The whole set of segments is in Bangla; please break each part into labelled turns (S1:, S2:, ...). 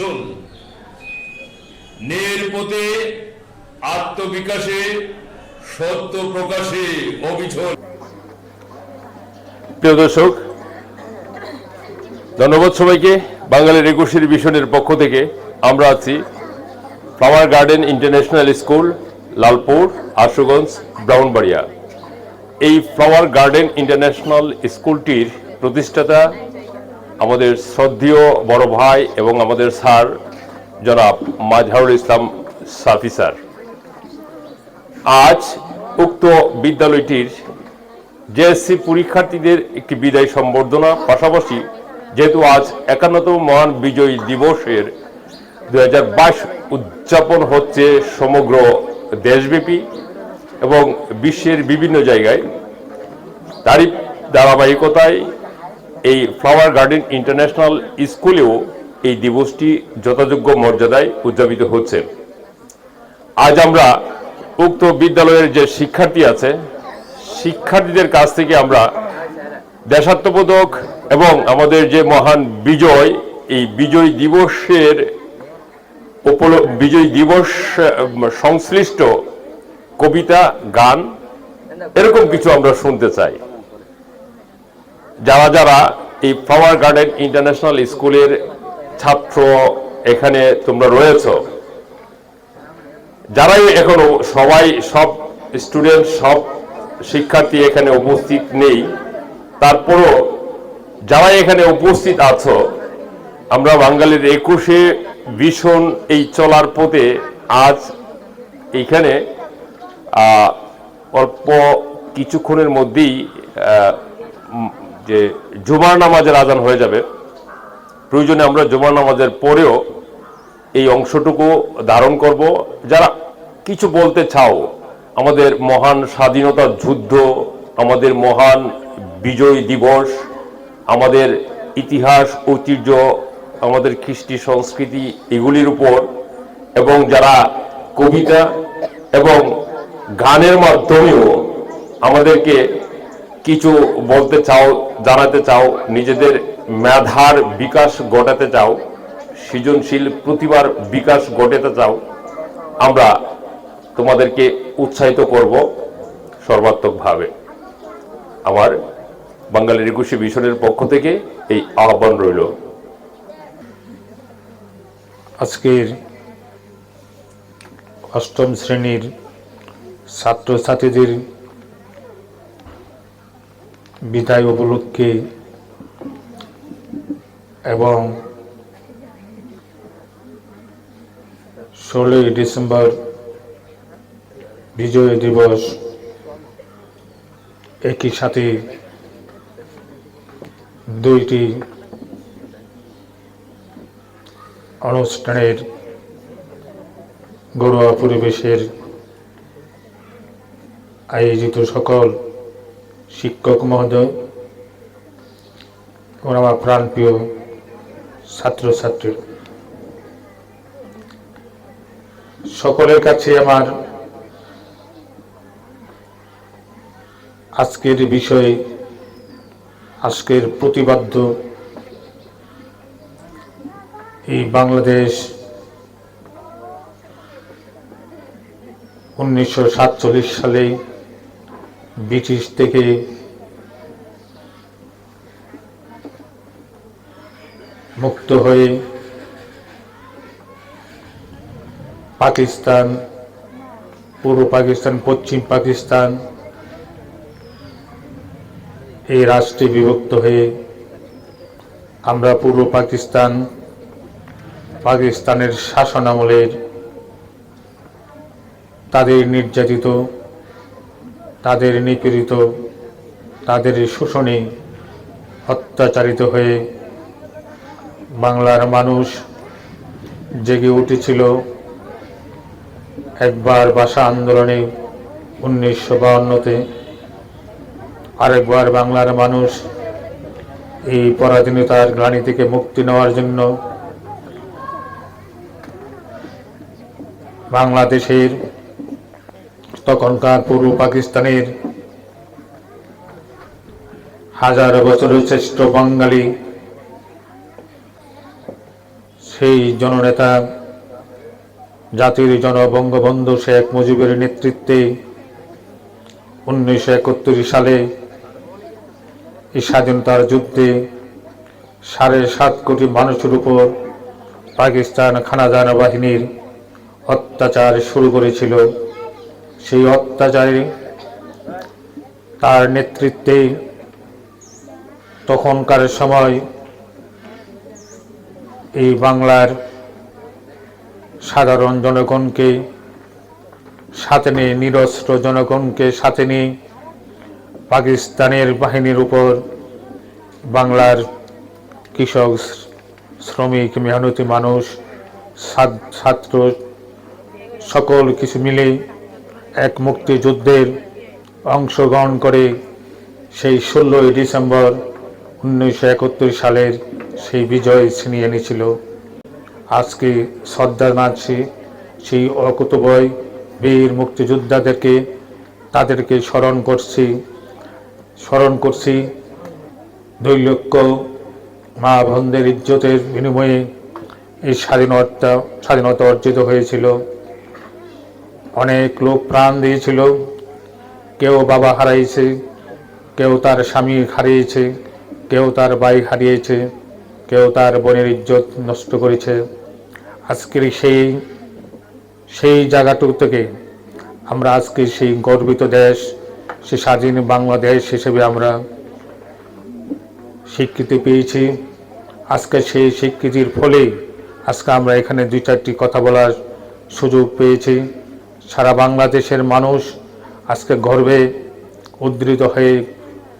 S1: মিশন নের পথে, আত্মবিকাশে, সত্য প্রকাশে অবিচল।
S2: প্রিয় দর্শক, ধন্যবাদ সবাইকে। বাঙালির একুশের মিশনের পক্ষ থেকে আমরা আছি flower garden international school Lalpur, Ashuganj Brahmanbaria এই ফ্লাওয়ার গার্ডেন ইন্টারন্যাশনাল স্কুলটির প্রতিষ্ঠাতা আমাদের শ্রদ্ধেয় বড় ভাই এবং আমাদের স্যার জনাব মাজহারুল ইসলাম সাফি স্যার। আজ উক্ত বিদ্যালয়টির জেএসসি পরীক্ষার্থীদের একটি বিদায় সম্বর্ধনা, পাশাপাশি যেহেতু আজ একান্নতম মহান বিজয়ী দিবসের দু হাজার বাইশ উদযাপন হচ্ছে সমগ্র দেশব্যাপী এবং বিশ্বের বিভিন্ন জায়গায়, তারই ধারাবাহিকতায় এই ফ্লাওয়ার গার্ডেন ইন্টারন্যাশনাল স্কুলেও এই দিবসটি যথাযোগ্য মর্যাদায় উদযাপিত হচ্ছে। আজ আমরা উক্ত বিদ্যালয়ের যে শিক্ষার্থী আছে, শিক্ষার্থীদের কাছ থেকে আমরা দেশাত্মবোধক এবং আমাদের যে মহান বিজয়, এই বিজয় দিবসের উপল, বিজয় দিবস সংশ্লিষ্ট কবিতা, গান, এরকম কিছু আমরা শুনতে চাই। যারা যারা এই ফ্লাওয়ার গার্ডেন ইন্টারন্যাশনাল স্কুলের ছাত্র এখানে তোমরা রয়েছো, যারাই এখনও সবাই, সব স্টুডেন্ট সব শিক্ষার্থী এখানে উপস্থিত নেই, তারপরও যারা এখানে উপস্থিত আছো, আমরা বাঙালির একুশে ভীষণ এই চলার পথে আজ এইখানে অল্প কিছুক্ষণের মধ্যেই যে জুমার নামাজের আজান হয়ে যাবে, প্রয়োজনে আমরা জুমার নামাজের পরেও এই অংশটুকু ধারণ করব। যারা কিছু বলতে চাও, আমাদের মহান স্বাধীনতা যুদ্ধ, আমাদের মহান বিজয় দিবস, আমাদের ইতিহাস, ঐতিহ্য, আমাদের কৃষ্টি সংস্কৃতি এগুলির উপর, এবং যারা কবিতা এবং গানের মাধ্যমেও আমাদেরকে কিছু বলতে চাও, জানাতে চাও, নিজেদের মেধার বিকাশ ঘটাতে চাও, সৃজনশীল প্রতিভার বিকাশ ঘটাতে চাও, আমরা তোমাদেরকে উৎসাহিত করব সর্বাত্মকভাবে। আমার বাঙালির একুশে মিশনের পক্ষ থেকে এই আহ্বান রইল।
S3: আজকের অষ্টম শ্রেণির ছাত্রছাত্রীদের বিদায় উপলক্ষে এবং ষোলোই ডিসেম্বর বিজয় দিবস একই সাথে দুইটি অনুষ্ঠানের ঘরোয়া পরিবেশের আয়োজিত সকল শিক্ষক মহোদয় এবং আমার প্রাণপ্রিয় ছাত্রছাত্রী। সকলের কাছে আমার আজকের বিষয়ে, আজকের প্রতিবাদ্য, এই বাংলাদেশ উনিশশো সাতচল্লিশ সালে ব্রিটিশ থেকে মুক্ত হয়ে পাকিস্তান, পূর্ব পাকিস্তান, পশ্চিম পাকিস্তান এই রাষ্ট্রে বিভক্ত হয়ে আমরা পূর্ব পাকিস্তান, পাকিস্তানের শাসন আমলের তাদের নির্যাতিত তাদের নিপীড়িত, তাদের শোষণে অত্যাচারিত হয়ে বাংলার মানুষ জেগে উঠেছিল। একবার ভাষা আন্দোলনে উনিশশো বাউন্নতে আরেকবার বাংলার মানুষ এই পরাধীনতার গ্লানি থেকে মুক্তি নেওয়ার জন্য বাংলাদেশের তখনকার পূর্ব পাকিস্তানের হাজার বছরের শ্রেষ্ঠ বাঙালি, সেই জননেতা, জাতির জনবঙ্গবন্ধু শেখ মুজিবের নেতৃত্বে উনিশশো একাত্তর সালে এই স্বাধীনতার যুদ্ধে সাড়ে সাত কোটি মানুষের উপর পাকিস্তান খানাদার বাহিনীর অত্যাচার শুরু করেছিল। সেই অত্যাচারে তার নেতৃত্বে তখনকার সময় এই বাংলার সাধারণ জনগণকে সাথে নিয়ে, নিরস্ত্র জনগণকে সাথে নিয়ে পাকিস্তানের বাহিনীর উপর বাংলার কৃষক, শ্রমিক, মেহনতি মানুষ ছাত্র সকল কিছু মিলে এক মুক্তিযুদ্ধের অংশগ্রহণ করে সেই ষোলোই ডিসেম্বর উনিশশো একাত্তর সালের সেই বিজয় ছিনিয়ে এনেছিল। আজকে শ্রদ্ধা জানাচ্ছি সেই অকুতবয় বীর মুক্তিযোদ্ধাদেরকে তাদেরকে স্মরণ করছি। স্মরণ করছি দুই লক্ষ মা বোনদের ইজ্জতের বিনিময়ে এই স্বাধীনতা স্বাধীনতা অর্জিত হয়েছিল। অনেক লোক প্রাণ দিয়েছিল। কেউ বাবা হারাইছে, কেউ তার স্বামী হারিয়েছে, কেউ তার বাইক হারিয়েছে, কেউ তার বোনের ইজ্জত নষ্ট করেছে। আজকের সেই সেই জায়গাটুকু থেকে আমরা আজকে সেই গর্বিত দেশ, সে স্বাধীন বাংলাদেশ হিসেবে আমরা স্বীকৃতি পেয়েছি। আজকে সেই স্বীকৃতির ফলে আজকে আমরা এখানে দুই চারটি কথা বলার সুযোগ পেয়েছি। সারা বাংলাদেশের মানুষ আজকে গর্বে উদ্ধৃত হয়ে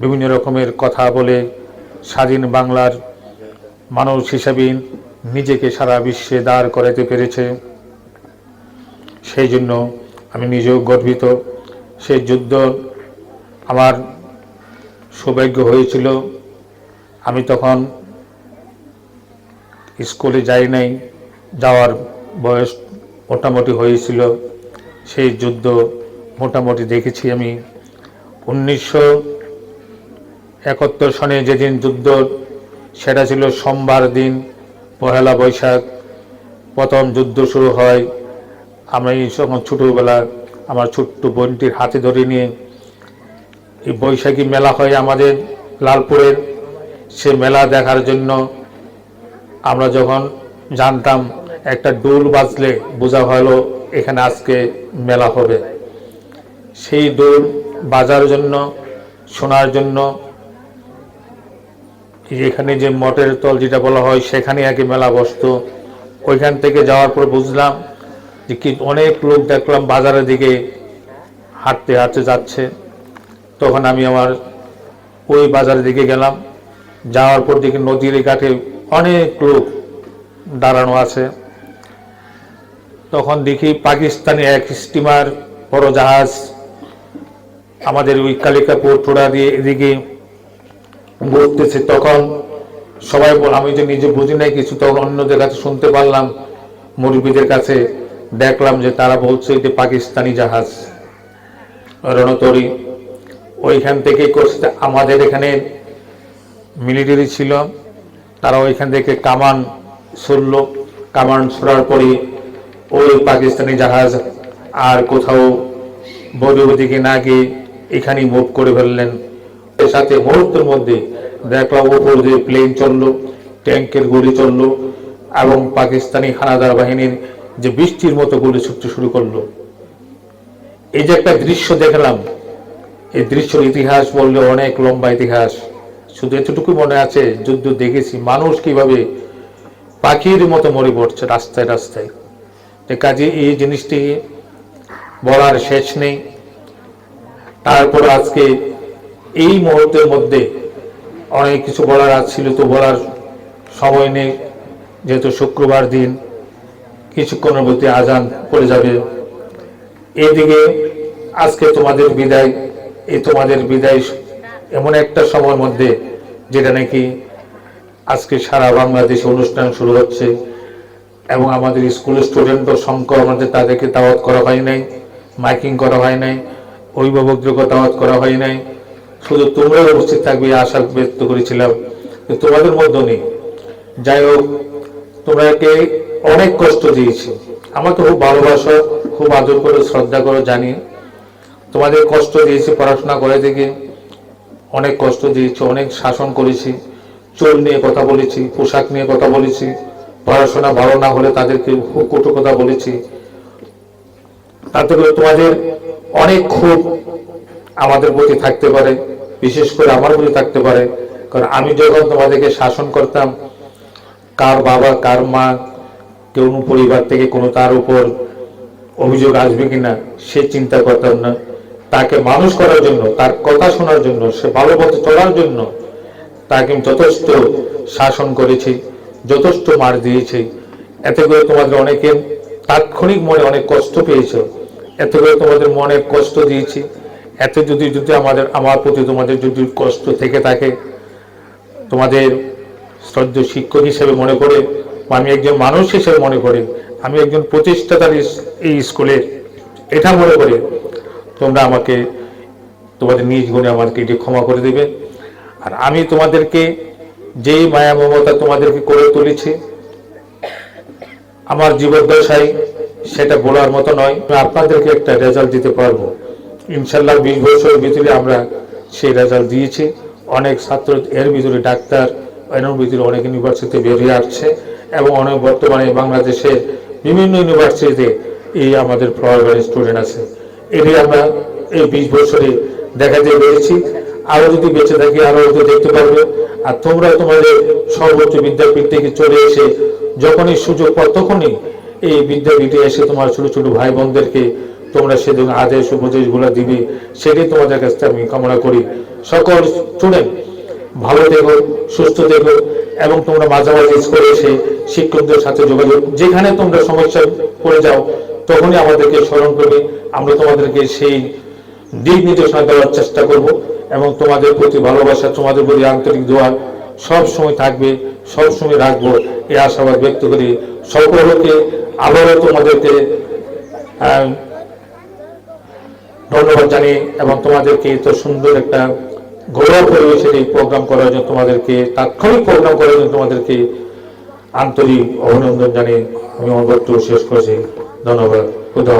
S3: বিভিন্ন রকমের কথা বলে স্বাধীন বাংলার মানুষ হিসাবে নিজেকে সারা বিশ্বে দাঁড় করাতে পেরেছে। সেই জন্য আমি নিজেও গর্বিত। সেই যুদ্ধ আমার সৌভাগ্য হয়েছিল। আমি তখন স্কুলে যাই নাই, যাওয়ার বয়স মোটামুটি হয়েছিল। সেই যুদ্ধ মোটামুটি দেখেছি আমি। উনিশশো একাত্তর সনে যেদিন যুদ্ধ, সেটা ছিল সোমবার দিন, পহেলা বৈশাখ। প্রথম যুদ্ধ শুরু হয়। এই সময় ছোটোবেলা আমার ছোট্ট বোনটির হাতে ধরে নিয়ে এই বৈশাখী মেলা হয় আমাদের লালপুরের। সে মেলা দেখার জন্য আমরা যখন জানতাম একটা ডোল বাজলে, বোঝা হলো এখানে আজকে মেলা হবে। সেই দৌড় বাজার জন্য, শোনার জন্য, এখানে যে মঠের তল যেটা বলা হয় সেখানে আগে মেলা বসতো। ওইখান থেকে যাওয়ার পর বুঝলাম যে কি অনেক লোক দেখলাম বাজারের দিকে হাঁটতে হাঁটতে যাচ্ছে। তখন আমি আমার ওই বাজারের দিকে গেলাম। যাওয়ার পর দেখি নদীর ঘাটে অনেক লোক দাঁড়ানো আছে। তখন দেখি পাকিস্তানি এক স্টিমার বড় জাহাজ আমাদের ওই কালিকাপুর টোড়া দিয়ে এদিকে ঘুরতেছে। তখন সবাই বল, আমি যে নিজে বুঝি নাই কিছু। তখন অন্যদের কাছে শুনতে পারলাম, মুরব্বীদের কাছে দেখলাম যে তারা বলছে যে পাকিস্তানি জাহাজ রণতরী। ওইখান থেকে করছে, আমাদের এখানে মিলিটারি ছিল, তারা ওইখান থেকে কামান ছুড়ল কামান ছোড়ার পরে ওই পাকিস্তানি জাহাজ আর কোথাও বৈরব দিকে না গিয়ে এখানেই মুভ করে ফেললেন। এর সাথে মুহূর্তের মধ্যে দেখলাম উপর দিয়ে প্লেন চলল ট্যাঙ্কের গুলি চলল এবং পাকিস্তানি হানাদার বাহিনীর যে বৃষ্টির মতো গুলি ছুটতে শুরু করল। এই যে একটা দৃশ্য দেখলাম, এই দৃশ্যের ইতিহাস বললে অনেক লম্বা ইতিহাস। শুধু এতটুকু মনে আছে, যুদ্ধ দেখেছি, মানুষ কীভাবে পাখির মতো মরে পড়ছে রাস্তায় রাস্তায়। যে কাজে এই জিনিসটি বলার শেষ নেই। তারপর আজকে এই মুহূর্তের মধ্যে অনেক কিছু বলার আজ ছিল, তো বলার সময় নেই। যেহেতু শুক্রবার দিন, কিছুক্ষণের মধ্যে আজান পড়ে যাবে। এদিকে আজকে তোমাদের বিদায় এই তোমাদের বিদায় এমন একটা সময়ের মধ্যে, যেটা নাকি আজকে সারা বাংলাদেশে অনুষ্ঠান শুরু হচ্ছে। এবং আমাদের স্কুলের স্টুডেন্টও সংখ্যা আমাদের তাদেরকে দাওয়াত করা হয় নাই, মাইকিং করা হয় নাই অভিভাবকদেরকে দাওয়াত করা হয় নাই। শুধু তোমরা উপস্থিত থাকবে আশা ব্যক্ত করেছিলাম তোমাদের মধ্যে নেই যাই হোক তোমরাকে অনেক কষ্ট দিয়েছি। আমাকে খুব ভালোবাসো, খুব আদর করে, শ্রদ্ধা করে জানি। তোমাদের কষ্ট দিয়েছি, পড়াশোনা করে থেকে অনেক কষ্ট দিয়েছি, অনেক শাসন করেছি। চোর নিয়ে কথা বলেছি, পোশাক নিয়ে কথা বলেছি। পড়াশোনা ভালো না হলে তাদেরকে কটু কথা বলেছি। তাতে করে তোমাদের অনেক ক্ষোভ আমাদের প্রতি থাকতে পারে, বিশেষ করে আমার প্রতি থাকতে পারে। কারণ আমি যখন তোমাদেরকে শাসন করতাম, কার বাবা, কার মা, কেউ পরিবার থেকে কোনো তার উপর অভিযোগ আসবে কিনা, সে চিন্তা করতাম না। তাকে মানুষ করার জন্য, তার কথা শোনার জন্য, সে ভালো পথে চলার জন্য তাকে আমি যথেষ্ট শাসন করেছি। যথেষ্ট মার দিয়েছি। এতে করে তোমাদের অনেকে তাৎক্ষণিক মনে অনেক কষ্ট পেয়েছে। এতে করে তোমাদের মনে কষ্ট দিয়েছি। এতে যদি যদি আমাদের, আমার প্রতি তোমাদের যদি কষ্ট থেকে থাকে, তোমাদের শ্রদ্ধ শিক্ষক হিসেবে মনে করে, বা আমি একজন মানুষ হিসেবে মনে করে, আমি একজন প্রতিষ্ঠাতার এই স্কুলের, এটা মনে করে, তোমরা আমাকে, তোমাদের নিজ গুণে আমাকে এটি ক্ষমা করে দেবে। আর আমি তোমাদেরকে যেই মায়া মমতা তোমাদেরকে করে তুলেছি, আমার জীবদ্দশায় সেটা বলার মতো নয়। আপনাদেরকে একটা রেজাল্ট দিতে পারব। ইনশাল্লাহ বিশ বছরের ভিতরে আমরা সেই রেজাল্ট দিয়েছি। অনেক ছাত্র এর ভিতরে ডাক্তার, এর ভিতরে অনেক ইউনিভার্সিটি বেরিয়ে আসছে এবং অনেক বর্তমানে বাংলাদেশে বিভিন্ন ইউনিভার্সিটিতে এই আমাদের ফ্লাওয়ার স্টুডেন্ট আছে। এটি আমরা এই বিশ বছরে দেখাতে পেরেছি আরও যদি বেঁচে থাকি, আরও হয়তো দেখতে পারবে। আর তোমরা তোমাদের সর্বোচ্চ বিদ্যাপীঠ থেকে চলে এসে যখনই সুযোগ পাও তখনই এই বিদ্যাপীঠে এসে তোমার ছোট ছোট ভাই বোনদেরকে তোমরা সেদিন আদেশ উপদেশগুলো দিবে, সেটাই তোমাদের কাছ আমি কামনা করি। সকল স্টুডেন্ট ভালো দেখো সুস্থ দেখো এবং তোমরা মাঝামাঝি স্কুলে এসে শিক্ষকদের সাথে যোগাযোগ, যেখানে তোমরা সমস্যা পড়ে যাও তখনই আমাদেরকে স্মরণ করবে। আমরা তোমাদেরকে সেই দিক নির্দেশনা দেওয়ার চেষ্টা করব। এবং তোমাদের প্রতি ভালোবাসা, তোমাদের প্রতি আন্তরিক দোয়া সব সময় থাকবে, সব সময় রাখব এই আশাবাদ ব্যক্ত করি। সকলকে আবারও তোমাদেরকে ধন্যবাদ জানিয়ে এবং তোমাদেরকে এত সুন্দর একটা ঘরোয়া পরিবেশের এই প্রোগ্রাম করার জন্য তোমাদেরকে, তাৎক্ষণিক প্রোগ্রাম করার জন্য তোমাদেরকে আন্তরিক অভিনন্দন জানিয়ে আমি বক্তব্য শেষ করেছি। ধন্যবাদ। খুদা